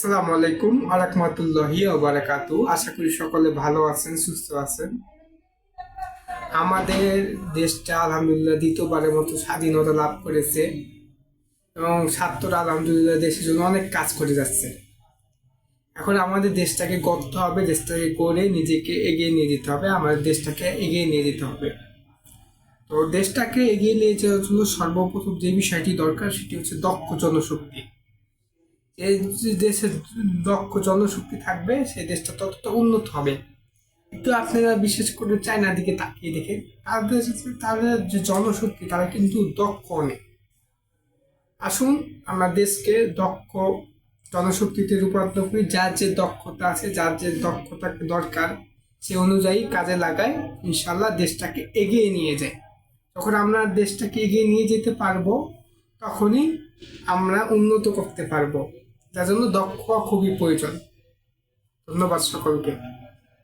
আসসালামু আলাইকুম আরাকমাতুল্লাহি ওবারাকাতু আশা করি সকলে ভালো আছেন, সুস্থ আছেন। আমাদের দেশটা আলহামদুলিল্লাহ দ্বিতীয়বারের মতো স্বাধীনতা লাভ করেছে এবং ছাত্ররা আলহামদুলিল্লাহ দেশের জন্য অনেক কাজ করে যাচ্ছে। এখন আমাদের দেশটাকে গড়তে হবে, দেশটাকে গড়ে নিজেকে এগিয়ে নিয়ে যেতে হবে, আমাদের দেশটাকে এগিয়ে নিয়ে যেতে হবে। তো দেশটাকে এগিয়ে নিয়ে যাওয়ার জন্য সর্বপ্রথম যে বিষয়টি দরকার সেটি হচ্ছে দক্ষ জনশক্তি। এই দেশের দক্ষ জনশক্তি থাকবে, সেই দেশটা ততটা উন্নত হবে। কিন্তু আপনারা বিশেষ করে চায়নার দিকে তাকিয়ে দেখে তাদের তাদের যে জনশক্তি, তারা কিন্তু দক্ষ অনেক। আসুন আমরা দেশকে দক্ষ জনশক্তিতে রূপান্তর করি, যার যে দক্ষতা আছে, যার যে দক্ষতা দরকার, সে অনুযায়ী কাজে লাগায় ইনশাল্লাহ দেশটাকে এগিয়ে নিয়ে যায়। যখন আমরা দেশটাকে এগিয়ে নিয়ে যেতে পারব, তখনই আমরা উন্নত করতে পারব। যার জন্য দক্ষ খুবই প্রয়োজন। ধন্যবাদ সকলকে।